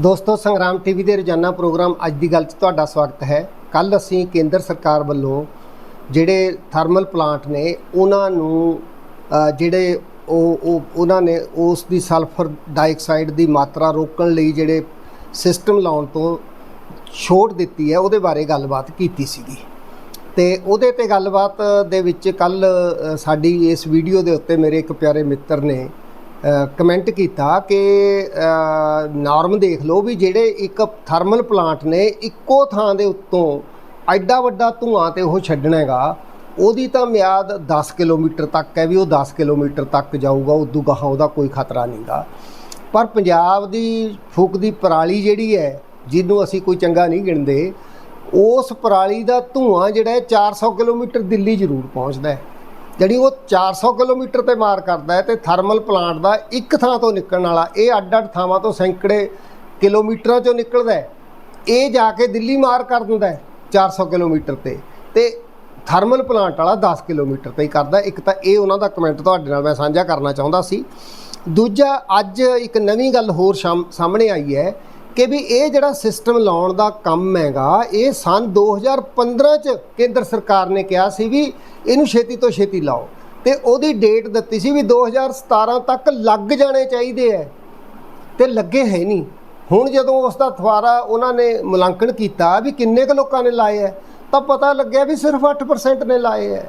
ਦੋਸਤੋ, ਸੰਗਰਾਮ ਟੀਵੀ ਦੇ ਰੋਜ਼ਾਨਾ ਪ੍ਰੋਗਰਾਮ ਅੱਜ ਦੀ ਗੱਲ 'ਚ ਤੁਹਾਡਾ ਸਵਾਗਤ ਹੈ। ਕੱਲ ਅਸੀਂ ਕੇਂਦਰ ਸਰਕਾਰ ਵੱਲੋਂ ਜਿਹੜੇ ਥਰਮਲ ਪਲਾਂਟ ਨੇ, ਉਹਨਾਂ ਨੂੰ ਜਿਹੜੇ ਉਹ ਉਹ, ਉਹਨਾਂ ਨੇ ਉਸ ਦੀ ਸਲਫਰ ਡਾਈਆਕਸਾਈਡ ਦੀ ਮਾਤਰਾ ਰੋਕਣ ਲਈ ਜਿਹੜੇ ਸਿਸਟਮ ਲਾਉਣ ਤੋਂ ਛੋਟ ਦਿੱਤੀ ਹੈ, ਉਹਦੇ ਬਾਰੇ ਗੱਲਬਾਤ ਕੀਤੀ ਸੀਗੀ। ਤੇ ਉਹਦੇ ਤੇ ਗੱਲਬਾਤ ਦੇ ਵਿੱਚ ਕੱਲ ਸਾਡੀ ਇਸ ਵੀਡੀਓ ਦੇ ਉੱਤੇ ਮੇਰੇ ਇੱਕ ਪਿਆਰੇ ਮਿੱਤਰ ਨੇ ਕਮੈਂਟ ਕੀਤਾ ਕਿ ਨਾਰਮ ਦੇਖ ਲਓ ਵੀ ਜਿਹੜੇ ਇੱਕ ਥਰਮਲ ਪਲਾਂਟ ਨੇ, ਇੱਕੋ ਥਾਂ ਦੇ ਉੱਤੋਂ ਐਡਾ ਵੱਡਾ ਧੂਆਂ ਤੇ ਉਹ ਛੱਡਣਾ ਹੈਗਾ, ਉਹਦੀ ਤਾਂ ਮਿਆਦ 10 ਕਿਲੋਮੀਟਰ ਤੱਕ ਹੈ ਵੀ ਉਹ 10 ਕਿਲੋਮੀਟਰ ਤੱਕ ਜਾਊਗਾ, ਉਦੋਂ ਗਾਹਾਂ ਉਹਦਾ ਕੋਈ ਖਤਰਾ ਨਹੀਂਗਾ। ਪਰ ਪੰਜਾਬ ਦੀ ਫੂਕ ਦੀ ਪਰਾਲੀ ਜਿਹੜੀ ਹੈ, ਜਿਹਨੂੰ ਅਸੀਂ ਕੋਈ ਚੰਗਾ ਨਹੀਂ ਗਿਣਦੇ, ਉਸ ਪਰਾਲੀ ਦਾ ਧੂਆਂ ਜਿਹੜਾ ਹੈ 400 ਕਿਲੋਮੀਟਰ ਦਿੱਲੀ ਜ਼ਰੂਰ ਪਹੁੰਚਦਾ ਹੈ। ਜਿਹੜੀ ਉਹ 400 ਕਿਲੋਮੀਟਰ ਤੇ ਮਾਰ ਕਰਦਾ ਹੈ ਤੇ ਥਰਮਲ ਪਲਾਂਟ ਦਾ ਇੱਕ ਥਾਂ ਤੋਂ ਨਿਕਲਣ ਵਾਲਾ, ਇਹ ਅੱਡ-ਅੱਡ ਥਾਵਾਂ ਤੋਂ ਸੈਂਕੜੇ ਕਿਲੋਮੀਟਰਾਂ ਚੋਂ ਨਿਕਲਦਾ ਹੈ। ਇਹ ਜਾ ਕੇ ਦਿੱਲੀ ਮਾਰ ਕਰ ਦਿੰਦਾ ਹੈ 400 ਕਿਲੋਮੀਟਰ ਤੇ। ਤੇ ਥਰਮਲ ਪਲਾਂਟ ਵਾਲਾ 10 ਕਿਲੋਮੀਟਰ ਤੇ ਹੀ ਕਰਦਾ ਇੱਕ ਤਾਂ ਇਹ ਉਹਨਾਂ ਦਾ ਕਮੈਂਟ ਤੁਹਾਡੇ ਨਾਲ ਮੈਂ ਸਾਂਝਾ ਕਰਨਾ ਚਾਹੁੰਦਾ ਸੀ। ਦੂਜਾ, ਅੱਜ ਇੱਕ ਨਵੀਂ ਗੱਲ ਹੋਰ ਸ਼ਾਮ- ਸਾਹਮਣੇ ਆਈ ਹੈ ਕਿ ਵੀ ਇਹ ਜਿਹੜਾ ਸਿਸਟਮ ਲਾਉਣ ਦਾ ਕੰਮ ਹੈਗਾ, ਇਹ ਸਨ 2015 ਚ ਕੇਂਦਰ ਸਰਕਾਰ ਨੇ ਕਿਹਾ ਸੀ ਵੀ ਇਹਨੂੰ ਛੇਤੀ ਤੋਂ ਛੇਤੀ ਲਾਓ। ਤੇ ਉਹਦੀ ਡੇਟ ਦਿੱਤੀ ਸੀ ਵੀ 2017 ਤੱਕ ਲੱਗ ਜਾਣੇ ਚਾਹੀਦੇ ਐ। ਤੇ ਲੱਗੇ ਹੈ ਨਹੀਂ। ਹੁਣ ਜਦੋਂ ਉਸ ਦਾ ਥਵਾਰਾ ਉਹਨਾਂ ਨੇ ਮੁਲਾਂਕਣ ਕੀਤਾ ਵੀ ਕਿੰਨੇ ਕੁ ਲੋਕਾਂ ਨੇ ਲਾਏ ਐ, ਤਾਂ ਪਤਾ ਲੱਗਿਆ ਵੀ ਸਿਰਫ 8% ਨੇ ਲਾਏ ਐ।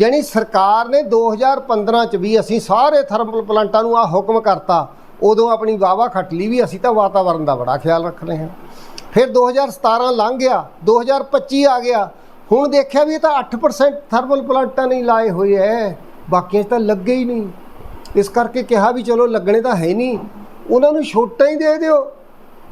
ਯਾਨੀ ਸਰਕਾਰ ਨੇ 2015 ਚ ਵੀ ਅਸੀਂ ਸਾਰੇ ਥਰਮਲ ਪਲਾਂਟਾਂ ਨੂੰ ਆ ਹੁਕਮ ਕਰਤਾ ਉਦੋਂ ਆਪਣੀ ਵਾਵਾ ਖੱਟ ਲਈ ਵੀ ਅਸੀਂ ਤਾਂ ਵਾਤਾਵਰਣ ਦਾ ਬੜਾ ਖਿਆਲ ਰੱਖ ਰਹੇ ਹਾਂ। ਫਿਰ 2017 ਲੰਘ ਗਿਆ 2025 ਆ ਗਿਆ। ਹੁਣ ਦੇਖਿਆ ਵੀ ਇਹ ਤਾਂ 8% ਥਰਮਲ ਪਲਾਂਟਾਂ ਨਹੀਂ ਲਾਏ ਹੋਏ ਐ। ਬਾਕੀਆਂ 'ਚ ਤਾਂ ਲੱਗੇ ਹੀ ਨਹੀਂ। ਇਸ ਕਰਕੇ ਕਿਹਾ ਵੀ ਚਲੋ ਲੱਗਣੇ ਤਾਂ ਹੈ ਨਹੀਂ। ਉਹਨਾਂ ਨੂੰ ਛੋਟਾ ਹੀ ਦੇ ਦਿਓ।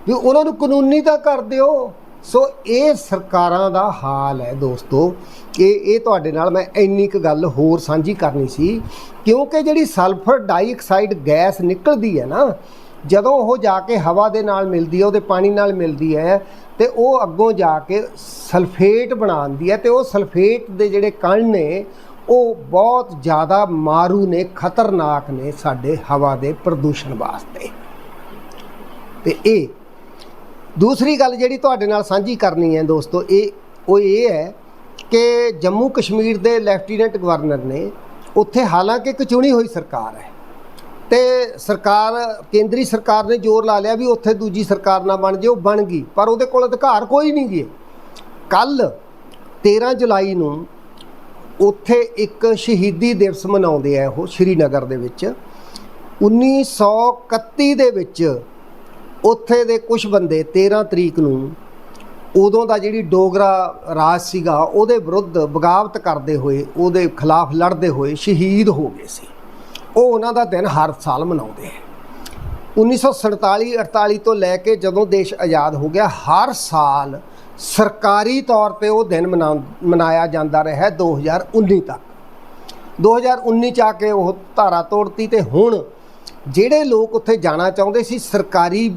ਵੀ ਉਹਨਾਂ ਨੂੰ ਕਾਨੂੰਨੀ ਤਾਂ ਕਰ ਦਿਓ। ਸੋ ਇਹ ਸਰਕਾਰਾਂ ਦਾ ਹਾਲ ਹੈ ਦੋਸਤੋ ਕਿ ਇਹ ਤੁਹਾਡੇ ਨਾਲ ਮੈਂ ਇੰਨੀ ਕੁ ਗੱਲ ਹੋਰ ਸਾਂਝੀ ਕਰਨੀ ਸੀ, ਕਿਉਂਕਿ ਜਿਹੜੀ ਸਲਫਰ ਡਾਈਆਕਸਾਈਡ ਗੈਸ ਨਿਕਲਦੀ ਹੈ ਨਾ, ਜਦੋਂ ਉਹ ਜਾ ਕੇ ਹਵਾ ਦੇ ਨਾਲ ਮਿਲਦੀ ਹੈ, ਉਹਦੇ ਪਾਣੀ ਨਾਲ ਮਿਲਦੀ ਹੈ, ਤੇ ਉਹ ਅੱਗੋਂ ਜਾ ਕੇ ਸਲਫੇਟ ਬਣਾਉਂਦੀ ਹੈ, ਤੇ ਉਹ ਸਲਫੇਟ ਦੇ ਜਿਹੜੇ ਕਣ ਨੇ, ਉਹ ਬਹੁਤ ਜ਼ਿਆਦਾ ਮਾਰੂ ਨੇ, ਖਤਰਨਾਕ ਨੇ ਸਾਡੇ ਹਵਾ ਦੇ ਪ੍ਰਦੂਸ਼ਣ ਵਾਸਤੇ। ਤੇ ਇਹ ਦੂਸਰੀ ਗੱਲ ਜਿਹੜੀ ਤੁਹਾਡੇ ਨਾਲ ਸਾਂਝੀ ਕਰਨੀ ਹੈ ਦੋਸਤੋ, ਇਹ ਉਹ ਇਹ ਹੈ ਕਿ ਜੰਮੂ ਕਸ਼ਮੀਰ ਦੇ ਲੈਫਟੀਨੈਂਟ ਗਵਰਨਰ ਨੇ ਉੱਥੇ ਹਾਲਾਂਕਿ ਇੱਕ ਚੁਣੀ ਹੋਈ ਸਰਕਾਰ ਹੈ ਤੇ ਸਰਕਾਰ, ਕੇਂਦਰੀ ਸਰਕਾਰ ਨੇ ਜ਼ੋਰ ਲਾ ਲਿਆ ਵੀ ਉੱਥੇ ਦੂਜੀ ਸਰਕਾਰ ਨਾ ਬਣ ਜੇ, ਉਹ ਬਣ ਗਈ, ਪਰ ਉਹਦੇ ਕੋਲ ਅਧਿਕਾਰ ਕੋਈ ਨਹੀਂ ਗਏ ਕੱਲ 13 ਜੁਲਾਈ ਨੂੰ ਉੱਥੇ ਇੱਕ ਸ਼ਹੀਦੀ ਦਿਵਸ ਮਨਾਉਂਦੇ ਆ ਉਹ ਸ਼੍ਰੀਨਗਰ ਦੇ ਵਿੱਚ। 1931 ਦੇ ਵਿੱਚ ਉੱਥੇ ਦੇ ਕੁਝ ਬੰਦੇ 13 ਤਰੀਕ ਨੂੰ ਉਦੋਂ ਦਾ ਜਿਹੜੀ ਡੋਗਰਾ ਰਾਜ ਸੀਗਾ, ਉਹਦੇ ਵਿਰੁੱਧ ਬਗਾਵਤ ਕਰਦੇ ਹੋਏ, ਉਹਦੇ ਖਿਲਾਫ ਲੜਦੇ ਹੋਏ ਸ਼ਹੀਦ ਹੋ ਗਏ ਸੀ। ਉਹ ਉਹਨਾਂ ਦਾ ਦਿਨ ਹਰ ਸਾਲ ਮਨਾਉਂਦੇ ਹੈ 1947 48 ਤੋਂ ਲੈ ਕੇ ਜਦੋਂ ਦੇਸ਼ ਆਜ਼ਾਦ ਹੋ ਗਿਆ, ਹਰ ਸਾਲ ਸਰਕਾਰੀ ਤੌਰ ਤੇ ਉਹ ਦਿਨ ਮਨਾ, ਮਨਾਇਆ ਜਾਂਦਾ ਰਿਹਾ ਹੈ 2019 ਤੱਕ। 2019 ਚ ਆ ਕੇ ਉਹ ਧਾਰਾ ਤੋੜਤੀ ਤੇ ਹੁਣ ਜਿਹੜੇ ਲੋਕ ਉੱਥੇ ਜਾਣਾ ਚਾਹੁੰਦੇ ਸੀ, ਸਰਕਾਰੀ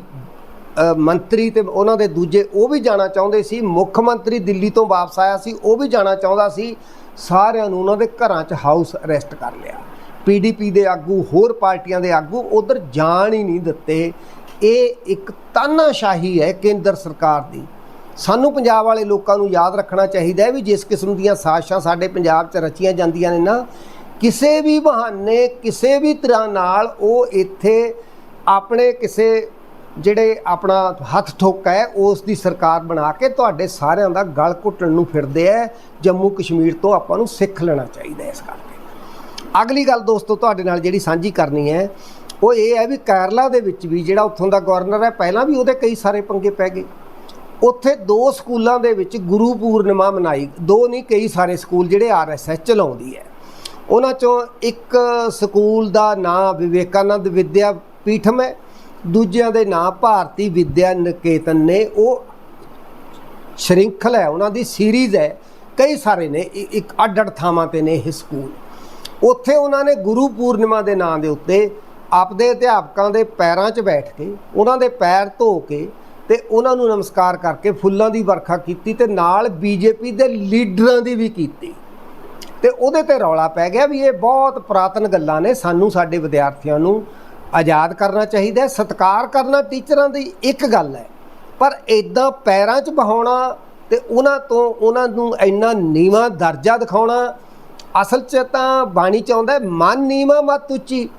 ਮੰਤਰੀ ਤੇ ਉਹਨਾਂ ਦੇ ਦੂਜੇ ਉਹ ਵੀ ਜਾਣਾ ਚਾਹੁੰਦੇ ਸੀ। ਮੁੱਖ ਮੰਤਰੀ ਦਿੱਲੀ ਤੋਂ ਵਾਪਸ ਆਇਆ ਸੀ, ਉਹ ਵੀ ਜਾਣਾ ਚਾਹੁੰਦਾ ਸੀ। ਸਾਰਿਆਂ ਨੂੰ ਉਹਨਾਂ ਦੇ ਘਰਾਂ 'ਚ ਹਾਊਸ ਅਰੈਸਟ ਕਰ ਲਿਆ। ਪੀਡੀਪੀ ਦੇ ਆਗੂ, ਹੋਰ ਪਾਰਟੀਆਂ ਦੇ ਆਗੂ ਉਧਰ ਜਾਣ ਹੀ ਨਹੀਂ ਦਿੱਤੇ। ਇਹ ਇੱਕ ਤਾਨਾਸ਼ਾਹੀ ਹੈ ਕੇਂਦਰ ਸਰਕਾਰ ਦੀ। ਸਾਨੂੰ ਪੰਜਾਬ ਵਾਲੇ ਲੋਕਾਂ ਨੂੰ ਯਾਦ ਰੱਖਣਾ ਚਾਹੀਦਾ ਹੈ ਵੀ ਜਿਸ ਕਿਸਮ ਦੀਆਂ ਸਾਜ਼ਿਸ਼ਾਂ ਸਾਡੇ ਪੰਜਾਬ 'ਚ ਰਚੀਆਂ ਜਾਂਦੀਆਂ ਨੇ ਨਾ, ਕਿਸੇ ਵੀ ਬਹਾਨੇ, ਕਿਸੇ ਵੀ ਤਰ੍ਹਾਂ ਨਾਲ ਉਹ ਇੱਥੇ ਆਪਣੇ ਕਿਸੇ ਜਿਹੜੇ ਆਪਣਾ ਹੱਥ ਠੋਕਾ ਹੈ, ਉਸ ਦੀ ਸਰਕਾਰ ਬਣਾ ਕੇ ਤੁਹਾਡੇ ਸਾਰਿਆਂ ਦਾ ਗਲ ਘੁੱਟਣ ਨੂੰ ਫਿਰਦੇ ਆ ਜੰਮੂ ਕਸ਼ਮੀਰ ਤੋਂ ਆਪਾਂ ਨੂੰ ਸਿੱਖ ਲੈਣਾ ਚਾਹੀਦਾ ਇਸ ਕਰਕੇ ਅਗਲੀ ਗੱਲ ਦੋਸਤੋ, ਤੁਹਾਡੇ ਨਾਲ ਜਿਹੜੀ ਸਾਂਝੀ ਕਰਨੀ ਹੈ, ਉਹ ਇਹ ਹੈ ਵੀ ਕੇਰਲਾ ਦੇ ਵਿੱਚ ਵੀ ਜਿਹੜਾ ਉੱਥੋਂ ਦਾ ਗਵਰਨਰ ਹੈ, ਪਹਿਲਾਂ ਵੀ ਉਹਦੇ ਕਈ ਸਾਰੇ ਪੰਗੇ ਪੈ ਗਏ। ਉੱਥੇ ਦੋ ਸਕੂਲਾਂ ਦੇ ਵਿੱਚ ਗੁਰੂ ਪੂਰਨਿਮਾ ਮਨਾਈ, ਦੋ ਨਹੀਂ, ਕਈ ਸਾਰੇ ਸਕੂਲ ਜਿਹੜੇ ਆਰਐਸਐਸ ਚਲਾਉਂਦੀ ਹੈ। ਉਹਨਾਂ ਚੋਂ ਇੱਕ ਸਕੂਲ ਦਾ ਨਾਂ ਵਿਵੇਕਾਨੰਦ ਵਿਦਿਆ ਪੀਠਮ ਹੈ ਦੂਜਿਆਂ ਦੇ ਨਾਂ ਭਾਰਤੀ ਵਿਦਿਆ ਨਿਕੇਤਨ ਨੇ। ਉਹ ਸ਼੍ਰਿੰਖਲਾ ਹੈ, ਉਹਨਾਂ ਦੀ ਸੀਰੀਜ਼ ਹੈ। ਕਈ ਸਾਰੇ ਨੇ ਇੱਕ ਅੱਡ ਅੱਡ ਥਾਵਾਂ ਤੇ ਨੇ ਇਹ ਸਕੂਲ। ਉੱਥੇ ਉਹਨਾਂ ਨੇ ਗੁਰੂ ਪੂਰਨਿਮਾ ਦੇ ਨਾਂ ਦੇ ਉੱਤੇ ਆਪਦੇ ਅਧਿਆਪਕਾਂ ਦੇ ਪੈਰਾਂ 'ਚ ਬੈਠ ਕੇ, ਉਹਨਾਂ ਦੇ ਪੈਰ ਧੋ ਕੇ ਤੇ ਉਹਨਾਂ ਨੂੰ ਨਮਸਕਾਰ ਕਰਕੇ ਫੁੱਲਾਂ ਦੀ ਵਰਖਾ ਕੀਤੀ ਤੇ ਨਾਲ ਬੀਜੇਪੀ ਦੇ ਲੀਡਰਾਂ ਦੀ ਵੀ ਕੀਤੀ। ਤੇ ਉਹਦੇ ਤੇ ਰੌਲਾ ਪੈ ਗਿਆ ਵੀ ਇਹ ਬਹੁਤ ਪੁਰਾਤਨ ਗੱਲਾਂ ਨੇ ਸਾਨੂੰ, ਸਾਡੇ ਵਿਦਿਆਰਥੀਆਂ ਨੂੰ। ਆਜ਼ਾਦ ਕਰਨਾ ਚਾਹੀਦਾ ਸਤਿਕਾਰ ਕਰਨਾ ਟੀਚਰਾਂ ਦੀ ਇੱਕ ਗੱਲ ਹੈ। ਪਰ ਇਦਾਂ ਪੈਰਾਂ 'ਚ ਬਹਾਉਣਾ ਤੇ ਉਹਨਾਂ ਤੋਂ ਉਹਨਾਂ ਨੂੰ ਇੰਨਾ ਨੀਵਾਂ ਦਰਜਾ ਦਿਖਾਉਣਾ, ਅਸਲ 'ਚ ਤਾਂ ਬਾਣੀ ਚ ਆਉਂਦਾ ਮਨ ਨੀਵਾਂ ਮਤ ਉੱਚੀ।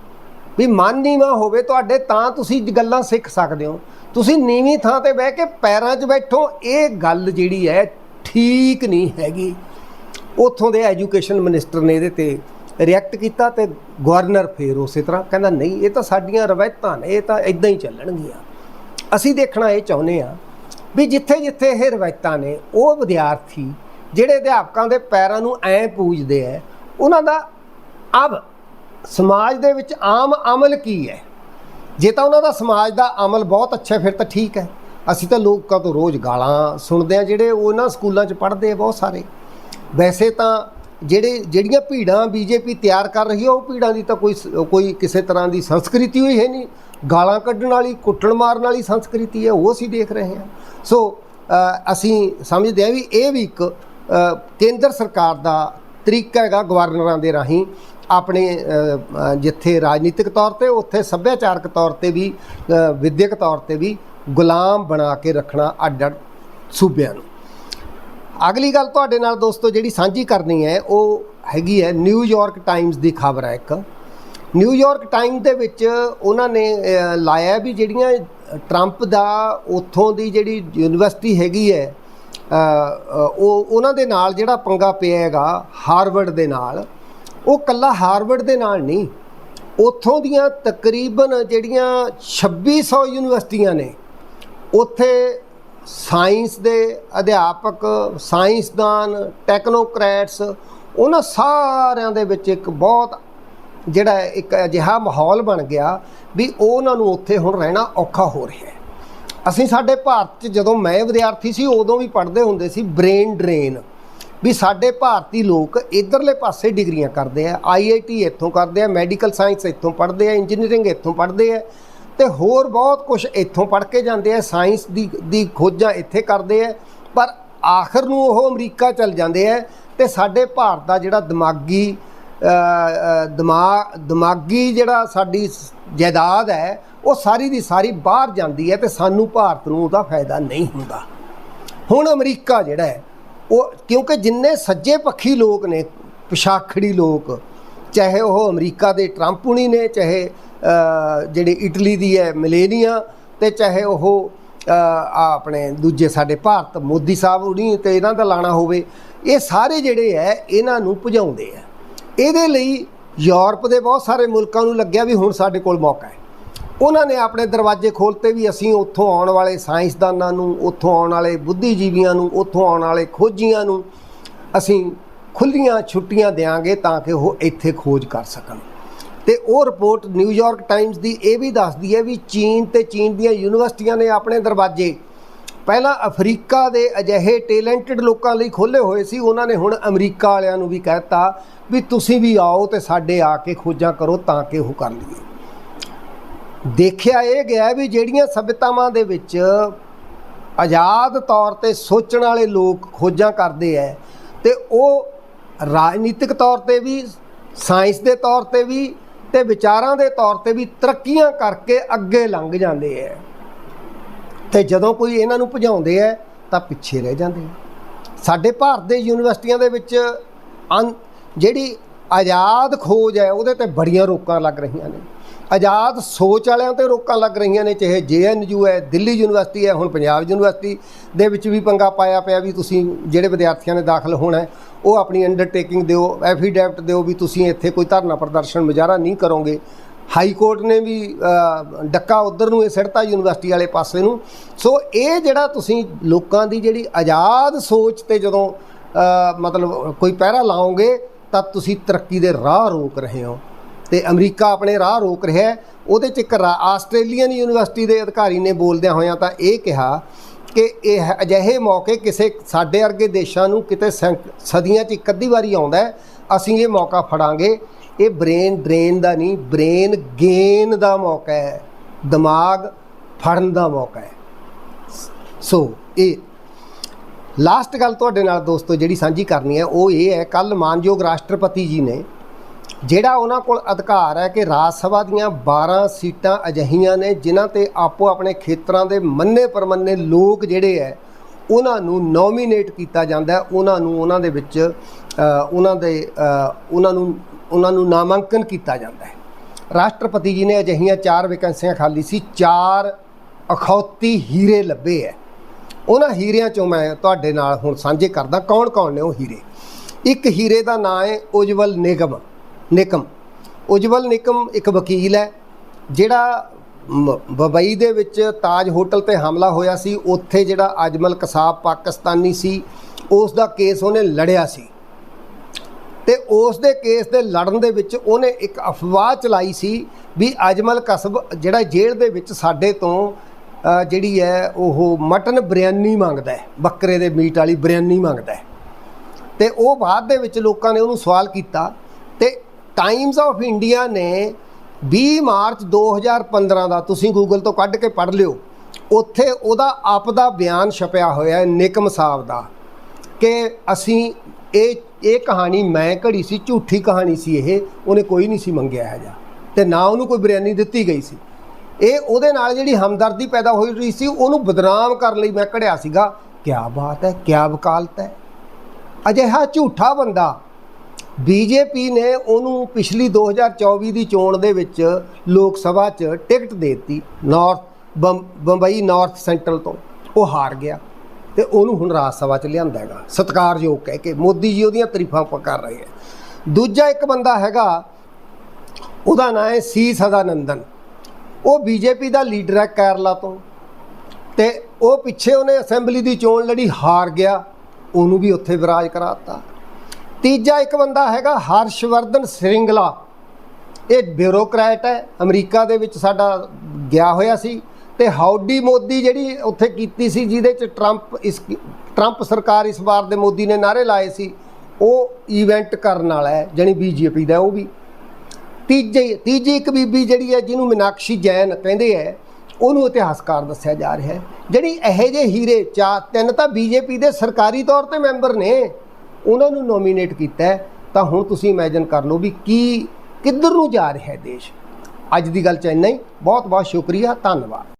ਵੀ ਮਨ ਨੀਵਾਂ ਹੋਵੇ ਤੁਹਾਡੇ ਤਾਂ ਤੁਸੀਂ ਗੱਲਾਂ ਸਿੱਖ ਸਕਦੇ ਹੋ। ਤੁਸੀਂ ਨੀਵੀਂ ਥਾਂ ਤੇ ਬਹਿ ਕੇ ਪੈਰਾਂ 'ਚ ਬੈਠੋ, ਇਹ ਗੱਲ ਜਿਹੜੀ ਹੈ ਠੀਕ ਨਹੀਂ ਹੈਗੀ। ਉੱਥੋਂ ਦੇ ਐਜੂਕੇਸ਼ਨ ਮਿਨਿਸਟਰ ਨੇ ਇਹਦੇ ਤੇ ਰਿਐਕਟ ਕੀਤਾ ਤੇ ਗਵਰਨਰ ਫੇਰ ਉਸੇ ਤਰ੍ਹਾਂ ਕਹਿੰਦਾ, ਨਹੀਂ, ਇਹ ਤਾਂ ਸਾਡੀਆਂ ਰਵਾਇਤਾਂ ਨੇ, ਇਹ ਤਾਂ ਇਦਾਂ ਹੀ ਚੱਲਣਗੀਆਂ। ਅਸੀਂ ਦੇਖਣਾ ਇਹ ਚਾਹੁੰਦੇ ਆ ਵੀ ਜਿੱਥੇ ਜਿੱਥੇ ਇਹ ਰਵਾਇਤਾਂ ਨੇ, ਉਹ ਵਿਦਿਆਰਥੀ ਜਿਹੜੇ ਅਧਿਆਪਕਾਂ ਦੇ ਪੈਰਾਂ ਨੂੰ ਐ ਪੂਜਦੇ ਐ, ਉਹਨਾਂ ਦਾ ਅਬ ਸਮਾਜ ਦੇ ਵਿੱਚ ਆਮ ਅਮਲ ਕੀ ਹੈ ਜੇ ਤਾਂ ਉਹਨਾਂ ਦਾ ਸਮਾਜ ਦਾ ਅਮਲ ਬਹੁਤ ਅੱਛਾ, ਫਿਰ ਤਾਂ ਠੀਕ ਹੈ ਅਸੀਂ ਤਾਂ ਲੋਕਾਂ ਤੋਂ ਰੋਜ਼ ਗਾਲਾਂ ਸੁਣਦੇ ਆ ਜਿਹੜੇ ਉਹਨਾਂ ਸਕੂਲਾਂ 'ਚ ਪੜ੍ਹਦੇ ਆ ਬਹੁਤ ਸਾਰੇ। ਵੈਸੇ ਤਾਂ ਜਿਹੜੇ ਜਿਹੜੀਆਂ ਭੀੜਾਂ ਬੀਜੇਪੀ ਤਿਆਰ ਕਰ ਰਹੀ ਹੈ ਉਹ ਭੀੜਾਂ ਦੀ ਤਾਂ ਕੋਈ ਕੋਈ ਕਿਸੇ ਤਰ੍ਹਾਂ ਦੀ ਸੰਸਕ੍ਰਿਤੀ ਹੋਈ ਹੈ ਨਹੀਂ। ਗਾਲਾਂ ਕੱਢਣ ਵਾਲੀ ਕੁੱਟਣ ਮਾਰਨ ਵਾਲੀ ਸੰਸਕ੍ਰਿਤੀ ਹੈ ਉਹ ਅਸੀਂ ਦੇਖ ਰਹੇ ਹਾਂ। ਸੋ ਅਸੀਂ ਸਮਝਦੇ ਹਾਂ ਵੀ ਇਹ ਵੀ ਇੱਕ ਕੇਂਦਰ ਸਰਕਾਰ ਦਾ ਤਰੀਕਾ ਹੈਗਾ ਗਵਰਨਰਾਂ ਦੇ ਰਾਹੀਂ ਆਪਣੇ ਜਿੱਥੇ ਰਾਜਨੀਤਿਕ ਤੌਰ ਤੇ ਉੱਥੇ ਸੱਭਿਆਚਾਰਕ ਤੌਰ ਤੇ ਵੀ ਅ, ਵਿਦਿਅਕ ਤੌਰ ਤੇ ਵੀ ਗੁਲਾਮ ਬਣਾ ਕੇ ਰੱਖਣਾ ਅੱਡ ਅੱਡ ਸੂਬਿਆਂ ਨੂੰ। ਅਗਲੀ ਗੱਲ ਤੁਹਾਡੇ ਨਾਲ ਦੋਸਤੋ ਜਿਹੜੀ ਸਾਂਝੀ ਕਰਨੀ ਹੈ, ਉਹ ਹੈਗੀ ਹੈ ਨਿਊਯਾਰਕ ਟਾਈਮਸ ਦੀ ਖਬਰ ਹੈ ਇੱਕ। ਨਿਊਯਾਰਕ ਟਾਈਮ ਦੇ ਵਿੱਚ ਉਹਨਾਂ ਨੇ ਲਾਇਆ ਵੀ ਜਿਹੜੀਆਂ ਟਰੰਪ ਦਾ ਉੱਥੋਂ ਦੀ ਜਿਹੜੀ ਯੂਨੀਵਰਸਿਟੀ ਹੈਗੀ ਹੈ ਉਹ ਉਹਨਾਂ ਦੇ ਨਾਲ ਜਿਹੜਾ ਪੰਗਾ ਪਿਆ ਹੈਗਾ ਹਾਰਵਰਡ ਦੇ ਨਾਲ, ਉਹ ਕੱਲਾ ਹਾਰਵਰਡ ਦੇ ਨਾਲ ਨਹੀਂ, ਉੱਥੋਂ ਦੀਆਂ ਤਕਰੀਬਨ ਜਿਹੜੀਆਂ 2600 ਯੂਨੀਵਰਸਿਟੀਆਂ ਨੇ, ਉੱਥੇ ਸਾਇੰਸ ਦੇ ਅਧਿਆਪਕ, ਸਾਇੰਸਦਾਨ, ਟੈਕਨੋਕ੍ਰੈਟਸ, ਉਹਨਾਂ ਸਾਰਿਆਂ ਦੇ ਵਿੱਚ ਇੱਕ ਬਹੁਤ ਜਿਹੜਾ ਇੱਕ ਅਜਿਹਾ ਮਾਹੌਲ ਬਣ ਗਿਆ ਵੀ ਉਹਨਾਂ ਨੂੰ ਉੱਥੇ ਹੁਣ ਰਹਿਣਾ ਔਖਾ ਹੋ ਰਿਹਾ ਹੈ। ਅਸੀਂ ਸਾਡੇ ਭਾਰਤ 'ਚ ਜਦੋਂ ਮੈਂ ਵਿਦਿਆਰਥੀ ਸੀ, ਉਦੋਂ ਵੀ ਪੜ੍ਹਦੇ ਹੁੰਦੇ ਸੀ ਬ੍ਰੇਨ ਡਰੇਨ ਵੀ ਸਾਡੇ ਭਾਰਤੀ ਲੋਕ ਇਧਰਲੇ ਪਾਸੇ ਡਿਗਰੀਆਂ ਕਰਦੇ ਆ ਆਈਆਈਟੀ ਇੱਥੋਂ ਕਰਦੇ ਆ, ਮੈਡੀਕਲ ਸਾਇੰਸ ਇੱਥੋਂ ਪੜ੍ਹਦੇ ਆ, ਇੰਜੀਨੀਅਰਿੰਗ ਇੱਥੋਂ ਪੜ੍ਹਦੇ ਆ ਤੇ ਹੋਰ ਬਹੁਤ ਕੁਝ ਇੱਥੋਂ ਪੜ੍ਹ ਕੇ ਜਾਂਦੇ ਆ ਸਾਇੰਸ ਦੀ ਦੀ ਖੋਜਾਂ ਇੱਥੇ ਕਰਦੇ ਆ ਪਰ ਆਖਰ ਨੂੰ ਉਹ ਅਮਰੀਕਾ ਚਲ ਜਾਂਦੇ ਆ ਤੇ ਸਾਡੇ ਭਾਰਤ ਦਾ ਜਿਹੜਾ ਦਿਮਾਗੀ ਅ, ਦਿਮਾਗ ਦਿਮਾਗੀ ਜਿਹੜਾ ਸਾਡੀ ਜਾਇਦਾਦ ਹੈ ਉਹ ਸਾਰੀ ਦੀ ਸਾਰੀ ਬਾਹਰ ਜਾਂਦੀ ਹੈ ਤੇ ਸਾਨੂੰ ਭਾਰਤ ਨੂੰ ਉਹਦਾ ਫਾਇਦਾ ਨਹੀਂ ਹੁੰਦਾ। ਹੁਣ ਅਮਰੀਕਾ ਜਿਹੜਾ ਹੈ ਉਹ ਕਿਉਂਕਿ ਜਿੰਨੇ ਸੱਜੇ ਪੱਖੀ ਲੋਕ ਨੇ ਪਿਛਾਖੜੀ ਲੋਕ ਚਾਹੇ ਉਹ ਅਮਰੀਕਾ ਦੇ ਟਰੰਪ ਹੁਣੀ ਨੇ, ਚਾਹੇ ਜਿਹੜੇ ਇਟਲੀ ਦੀ ਹੈ ਮਿਲੇਨੀਆ ਤੇ ਚਾਹੇ ਉਹ ਆਪਣੇ ਦੂਜੇ ਸਾਡੇ ਭਾਰਤ ਮੋਦੀ ਸਾਹਿਬ ਹੁਣੀ ਤੇ ਇਹਨਾਂ ਦਾ ਲਾਣਾ ਹੋਵੇ, ਇਹ ਸਾਰੇ ਜਿਹੜੇ ਹੈ, ਇਹਨਾਂ ਨੂੰ ਭਜਾਉਂਦੇ ਆ ਇਹਦੇ ਲਈ ਯੂਰਪ ਦੇ ਬਹੁਤ ਸਾਰੇ ਮੁਲਕਾਂ ਨੂੰ ਲੱਗਿਆ ਵੀ ਹੁਣ ਸਾਡੇ ਕੋਲ ਮੌਕਾ ਹੈ। ਉਹਨਾਂ ਨੇ ਆਪਣੇ ਦਰਵਾਜ਼ੇ ਖੋਲਤੇ ਵੀ ਅਸੀਂ ਉੱਥੋਂ ਆਉਣ ਵਾਲੇ ਸਾਇੰਸਦਾਨਾਂ ਨੂੰ, ਉੱਥੋਂ ਆਉਣ ਵਾਲੇ ਬੁੱਧੀਜੀਵੀਆਂ ਨੂੰ, ਉੱਥੋਂ ਆਉਣ ਵਾਲੇ ਖੋਜੀਆਂ ਨੂੰ, ਅਸੀਂ ਖੁੱਲੀਆਂ ਛੁੱਟੀਆਂ ਦੇਾਂਗੇ ਤਾਂ ਕਿ ਉਹ ਇੱਥੇ ਖੋਜ ਕਰ ਸਕਣ। ਤੇ ਉਹ ਰਿਪੋਰਟ ਨਿਊਯਾਰਕ ਟਾਈਮਸ ਦੀ ਇਹ ਵੀ ਦੱਸਦੀ ਹੈ ਵੀ ਚੀਨ ਤੇ ਚੀਨ ਦੀਆਂ ਯੂਨੀਵਰਸਿਟੀਆਂ ਨੇ ਆਪਣੇ ਦਰਵਾਜ਼ੇ। ਪਹਿਲਾਂ ਅਫਰੀਕਾ ਦੇ ਅਜਿਹੇ ਟੈਲੈਂਟਡ ਲੋਕਾਂ ਲਈ ਖੋਲੇ ਹੋਏ ਸੀ, ਉਹਨਾਂ ਨੇ ਹੁਣ ਅਮਰੀਕਾ ਵਾਲਿਆਂ ਨੂੰ ਵੀ ਕਹਿਤਾ ਵੀ ਤੁਸੀਂ ਵੀ ਆਓ ਤੇ ਸਾਡੇ ਆ ਕੇ ਖੋਜਾਂ ਕਰੋ ਤਾਂ ਕਿ ਉਹ ਕਰ ਲਈਏ। ਦੇਖਿਆ ਇਹ ਗਿਆ ਵੀ ਜਿਹੜੀਆਂ ਸਭਿਤਾਵਾਂ ਦੇ ਵਿੱਚ ਆਜ਼ਾਦ ਤੌਰ ਤੇ ਸੋਚਣ ਵਾਲੇ ਲੋਕ ਖੋਜਾਂ ਕਰਦੇ ਐ, ਤੇ ਉਹ ਰਾਜਨੀਤਿਕ ਤੌਰ ਤੇ ਵੀ, ਸਾਇੰਸ ਦੇ ਤੌਰ ਤੇ ਵੀ ਤੇ ਵਿਚਾਰਾਂ ਦੇ ਤੌਰ ਤੇ ਵੀ ਤਰੱਕੀਆਂ ਕਰਕੇ ਅੱਗੇ ਲੰਘ ਜਾਂਦੇ ਐ। ਤੇ ਜਦੋਂ ਕੋਈ ਇਹਨਾਂ ਨੂੰ ਭਜਾਉਂਦੇ ਐ, ਤਾਂ ਪਿੱਛੇ ਰਹਿ ਜਾਂਦੇ ਐ। ਸਾਡੇ ਭਾਰਤ ਦੇ ਯੂਨੀਵਰਸਿਟੀਆਂ ਦੇ ਵਿੱਚ ਅਨ- ਜਿਹੜੀ ਆਜ਼ਾਦ ਖੋਜ ਹੈ ਉਹਦੇ ਤੇ ਬੜੀਆਂ ਰੋਕਾਂ ਲੱਗ ਰਹੀਆਂ ਨੇ। ਆਜ਼ਾਦ ਸੋਚ ਵਾਲਿਆਂ ਤੇ ਰੋਕਾਂ ਲੱਗ ਰਹੀਆਂ ਨੇ, ਚਾਹੇ ਜੇਐਨਯੂ ਹੈ, ਦਿੱਲੀ ਯੂਨੀਵਰਸਿਟੀ ਹੈ, ਹੁਣ ਪੰਜਾਬ ਯੂਨੀਵਰਸਿਟੀ ਦੇ ਵਿੱਚ ਵੀ ਪੰਗਾ ਪਾਇਆ ਪਿਆ ਵੀ ਤੁਸੀਂ ਜਿਹੜੇ ਵਿਦਿਆਰਥੀਆਂ ਨੇ ਦਾਖਲ ਹੋਣਾ ਉਹ ਆਪਣੀ ਅੰਡਰਟੇਕਿੰਗ ਦਿਓ ਐਫੀਡੈਵਿਟ ਦਿਓ ਵੀ ਤੁਸੀਂ ਇੱਥੇ ਕੋਈ ਧਰਨਾ ਪ੍ਰਦਰਸ਼ਨ ਮੁਜ਼ਾਹਰਾ ਨਹੀਂ ਕਰੋਗੇ। ਹਾਈ ਕੋਰਟ ਨੇ ਵੀ ਡੱਕਾ ਉਧਰ ਨੂੰ, ਇਹ ਸਿੜਤਾ ਯੂਨੀਵਰਸਿਟੀ ਵਾਲੇ ਪਾਸੇ ਨੂੰ। ਸੋ ਇਹ ਜਿਹੜਾ ਤੁਸੀਂ ਲੋਕਾਂ ਦੀ ਜਿਹੜੀ ਆਜ਼ਾਦ ਸੋਚ ਤੇ ਜਦੋਂ ਮਤਲਬ ਕੋਈ ਪਹਿਰਾ ਲਾਓਗੇ, ਤਾਂ ਤੁਸੀਂ ਤਰੱਕੀ ਦੇ ਰਾਹ ਰੋਕ ਰਹੇ ਹੋ। ਤੇ ਅਮਰੀਕਾ ਆਪਣੇ ਰਾਹ ਰੋਕ ਰਿਹਾ ਹੈ। ਉਹਦੇ ਚ ਇੱਕ ਰਾ- ਆਸਟ੍ਰੇਲੀਅਨ ਯੂਨੀਵਰਸਿਟੀ ਦੇ ਅਧਿਕਾਰੀ ਨੇ ਬੋਲਦਿਆਂ ਹੋਇਆਂ ਤਾਂ ਇਹ ਕਿਹਾ ਕਿ ਇਹ ਅਜਿਹੇ ਮੌਕੇ ਕਿਸੇ ਸਾਡੇ ਵਰਗੇ ਦੇਸ਼ਾਂ ਨੂੰ ਕਿਤੇ ਸੈਂਕ- ਸਦੀਆਂ 'ਚ ਇੱਕ ਅੱਧੀ ਵਾਰੀ ਆਉਂਦਾ ਅਸੀਂ ਇਹ ਮੌਕਾ ਫੜਾਂਗੇ। ਇਹ ਬ੍ਰੇਨ ਡਰੇਨ ਦਾ ਨਹੀਂ, ਬ੍ਰੇਨ ਗੇਨ ਦਾ ਮੌਕਾ ਹੈ। ਦਿਮਾਗ ਫੜਨ ਦਾ ਮੌਕਾ ਹੈ। ਸੋ, ਇਹ ਲਾਸਟ ਗੱਲ ਤੁਹਾਡੇ ਨਾਲ ਦੋਸਤੋ ਜਿਹੜੀ ਸਾਂਝੀ ਕਰਨੀ ਹੈ, ਉਹ ਇਹ ਹੈ ਕੱਲ ਮਾਨਯੋਗ ਰਾਸ਼ਟਰਪਤੀ ਜੀ ਨੇ ਜਿਹੜਾ ਉਹਨਾਂ ਕੋਲ ਅਧਿਕਾਰ ਹੈ ਕਿ ਰਾਜ ਸਭਾ ਦੀਆਂ 12 ਸੀਟਾਂ ਅਜਿਹੀਆਂ ਨੇ, ਜਿਨ੍ਹਾਂ ਤੇ ਆਪੋ ਆਪਣੇ ਖੇਤਰਾਂ ਦੇ ਮੰਨੇ ਪਰਮੰਨੇ ਲੋਕ ਜਿਹੜੇ ਹੈ, ਉਹਨਾਂ ਨੂੰ ਨੋਮੀਨੇਟ ਕੀਤਾ ਜਾਂਦਾ ਉਹਨਾਂ ਨੂੰ ਉਹਨਾਂ ਦੇ ਵਿੱਚ ਉਹਨਾਂ ਦੇ ਉਹਨਾਂ ਨੂੰ ਉਹਨਾਂ ਨੂੰ ਨਾਮਾਂਕਨ ਕੀਤਾ ਜਾਂਦਾ ਹੈ। ਰਾਸ਼ਟਰਪਤੀ ਜੀ ਨੇ ਅਜਿਹੀਆਂ ਚਾਰ ਵੈਕੈਂਸੀਆਂ ਖਾਲੀ ਸੀ, ਚਾਰ ਅਖੌਤੀ ਹੀਰੇ ਲੱਭੇ ਹੈ। ਉਹਨਾਂ ਹੀਰਿਆਂ ਚੋਂ ਮੈਂ ਤੁਹਾਡੇ ਨਾਲ ਹੁਣ ਸਾਂਝੇ ਕਰਦਾ ਕੌਣ ਕੌਣ ਨੇ ਉਹ ਹੀਰੇ? ਇੱਕ ਹੀਰੇ ਦਾ ਨਾਂ ਹੈ ਉਜਵਲ ਨਿਗਮ। ਨਿਕਮ। ਉਜਵਲ ਨਿਕਮ ਇੱਕ ਵਕੀਲ ਹੈ, ਜਿਹੜਾ ਮ- ਬੰਬਈ ਦੇ ਵਿੱਚ ਤਾਜ ਹੋਟਲ ਤੇ ਹਮਲਾ ਹੋਇਆ ਸੀ। ਉੱਥੇ ਜਿਹੜਾ ਅਜਮਲ ਕਸਾਬ ਪਾਕਿਸਤਾਨੀ ਸੀ, ਉਸ ਦਾ ਕੇਸ ਉਹਨੇ ਲੜਿਆ ਸੀ। ਤੇ ਉਸ ਦੇ ਕੇਸ ਦੇ ਲੜਨ ਦੇ ਵਿੱਚ ਉਹਨੇ ਇੱਕ ਅਫਵਾਹ ਚਲਾਈ ਸੀ ਵੀ ਅਜਮਲ ਕਸਬ ਜਿਹੜਾ ਜੇਲ੍ਹ ਦੇ ਵਿੱਚ ਸਾਡੇ ਤੋਂ ਜਿਹੜੀ ਹੈ, ਉਹ ਮਟਨ ਬਿਰਿਆਨੀ ਮੰਗਦਾ ਹੈ, ਬੱਕਰੇ ਦੇ ਮੀਟ ਵਾਲੀ ਬਿਰਿਆਨੀ ਮੰਗਦਾ ਹੈ। ਤੇ ਉਹ ਬਾਅਦ ਦੇ ਵਿੱਚ ਲੋਕਾਂ ਨੇ ਉਹਨੂੰ ਸਵਾਲ ਕੀਤਾ ਟਾਈਮਸ ਆਫ ਇੰਡੀਆ ਨੇ 20 ਮਾਰਚ 2015 ਦਾ ਤੁਸੀਂ ਗੂਗਲ ਤੋਂ ਕੱਢ ਕੇ ਪੜ੍ਹ ਲਿਓ, ਉੱਥੇ ਉਹਦਾ ਆਪ ਦਾ ਬਿਆਨ ਛਪਿਆ ਹੋਇਆ ਹੈ ਨਿਕਮ ਸਾਹਿਬ ਦਾ ਕਿ ਅਸੀਂ ਇਹ ਇਹ ਕਹਾਣੀ ਮੈਂ ਘੜੀ ਸੀ, ਝੂਠੀ ਕਹਾਣੀ ਸੀ ਇਹ, ਉਹਨੇ ਕੋਈ ਨਹੀਂ ਸੀ ਮੰਗਿਆ ਹੈ ਜਾ ਤੇ ਨਾ ਉਹਨੂੰ ਕੋਈ ਬਿਰਿਆਨੀ ਦਿੱਤੀ ਗਈ ਸੀ। ਇਹ ਉਹਦੇ ਨਾਲ ਜਿਹੜੀ ਹਮਦਰਦੀ ਪੈਦਾ ਹੋਈ ਰਹੀ ਸੀ, ਉਹਨੂੰ ਬਦਨਾਮ ਕਰਨ ਲਈ ਮੈਂ ਘੜਿਆ ਸੀਗਾ। ਕਿਆ ਬਾਤ ਹੈ, ਕਿਆ ਵਕਾਲਤ ਹੈ। ਅਜਿਹਾ ਝੂਠਾ ਬੰਦਾ ਬੀਜੇਪੀ ਨੇ ਉਹਨੂੰ ਪਿਛਲੀ 2024 ਦੀ ਚੋਣ ਦੇ ਵਿੱਚ ਲੋਕ ਸਭਾ 'ਚ ਟਿਕਟ ਦੇ ਦਿੱਤੀ ਨਾਰਥ ਬੰਬ- ਬੰਬਈ ਨਾਰਥ ਸੈਂਟਰਲ ਤੋਂ। ਉਹ ਹਾਰ ਗਿਆ ਤੇ ਉਹਨੂੰ ਹੁਣ ਰਾਜ ਸਭਾ 'ਚ ਲਿਆਂਦਾ ਹੈਗਾ। ਸਤਿਕਾਰਯੋਗ ਕਹਿ ਕੇ ਮੋਦੀ ਜੀ ਉਹਦੀਆਂ ਤਾਰੀਫਾਂ ਕਰ ਰਹੇ ਹੈ। ਦੂਜਾ ਇੱਕ ਬੰਦਾ ਹੈਗਾ, ਉਹਦਾ ਨਾਂ ਹੈ ਸੀ ਸਦਾਨੰਦਨ। ਉਹ ਬੀਜੇਪੀ ਦਾ ਲੀਡਰ ਹੈ ਕੇਰਲਾ ਤੋਂ ਤੇ ਉਹ ਪਿੱਛੇ ਉਹਨੇ ਅਸੈਂਬਲੀ ਦੀ ਚੋਣ ਲੜੀ ਹਾਰ ਗਿਆ, ਉਹਨੂੰ ਵੀ ਉੱਥੇ ਵਿਰਾਜ ਕਰਾਤਾ ਤੀਜਾ ਇੱਕ ਬੰਦਾ ਹੈਗਾ ਹਰਸ਼ਵਰਧਨ ਸ੍ਰਿੰਗਲਾ। ਇਹ ਬਿਊਰੋਕਰੈਟ ਹੈ, ਅਮਰੀਕਾ ਦੇ ਵਿੱਚ ਸਾਡਾ ਗਿਆ ਹੋਇਆ ਸੀ ਤੇ ਹਾਊਡੀ ਮੋਦੀ ਜਿਹੜੀ ਉੱਥੇ ਕੀਤੀ ਸੀ, ਜਿਹਦੇ ਚ ਟਰੰਪ ਇਸ ਟਰੰਪ ਸਰਕਾਰ ਇਸ ਵਾਰ ਦੇ ਮੋਦੀ ਨੇ ਨਾਰੇ ਲਾਏ ਸੀ, ਉਹ ਇਵੈਂਟ ਕਰਨ ਵਾਲਾ ਹੈ, ਜਾਣੀ ਬੀਜੇਪੀ ਦਾ ਉਹ ਵੀ। ਤੀਜੀ ਤੀਜੀ ਇੱਕ ਬੀਬੀ ਜਿਹੜੀ ਹੈ, ਜਿਹਨੂੰ ਮੀਨਾਕਸ਼ੀ ਜੈਨ ਕਹਿੰਦੇ ਹੈ, ਉਹਨੂੰ ਇਤਿਹਾਸਕਾਰ ਦੱਸਿਆ ਜਾ ਰਿਹਾ ਹੈ। ਜਿਹੜੀ ਇਹੋ ਜਿਹੇ ਹੀਰੇ ਚਾ ਤਿੰਨ ਤਾਂ ਬੀਜੇਪੀ ਦੇ ਸਰਕਾਰੀ ਤੌਰ ਤੇ ਮੈਂਬਰ ਨੇ। ਉਹਨਾਂ ਨੂੰ ਨੋਮੀਨੇਟ ਕੀਤਾ ਤਾਂ ਹੁਣ ਤੁਸੀਂ ਇਮੇਜਿਨ ਕਰ ਲਓ ਵੀ ਕੀ, ਕਿੱਧਰ ਨੂੰ ਜਾ ਰਿਹਾ ਹੈ ਦੇਸ਼। ਅੱਜ ਦੀ ਗੱਲ ਚ ਇੰਨਾ ਹੀ। ਬਹੁਤ ਬਹੁਤ ਸ਼ੁਕਰੀਆ। ਧੰਨਵਾਦ।